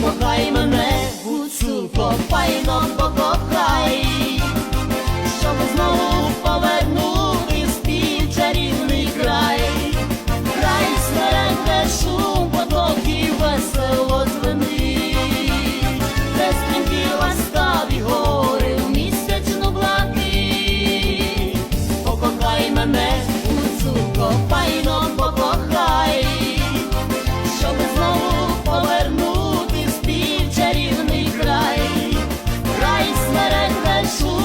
покохай мене, гуцулко, файно покохай, щоб знову повернути спів чарівний край, край стареньке шум потоків весело звини, де стрімкі ласкаві гори в місячну блаки, покохай мене, гуцулко, файно I swear.